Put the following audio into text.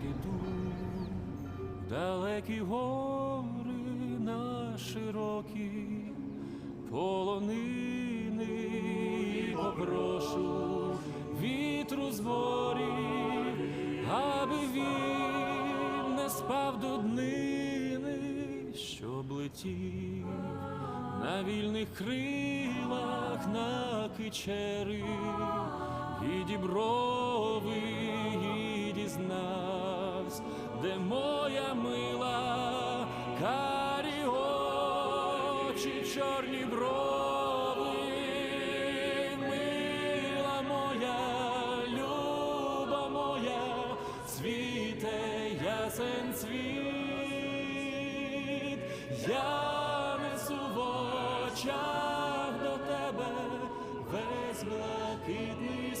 піду далекі гори на широкі полонини попрошу вітру з аби він не спав до днини, щоб летів на вільних крилах на кичери і діброви, де моя мила, карі очі, чорні брови, мила моя, люба моя, світе ясен світ, я несу в очах до тебе весь блакитний.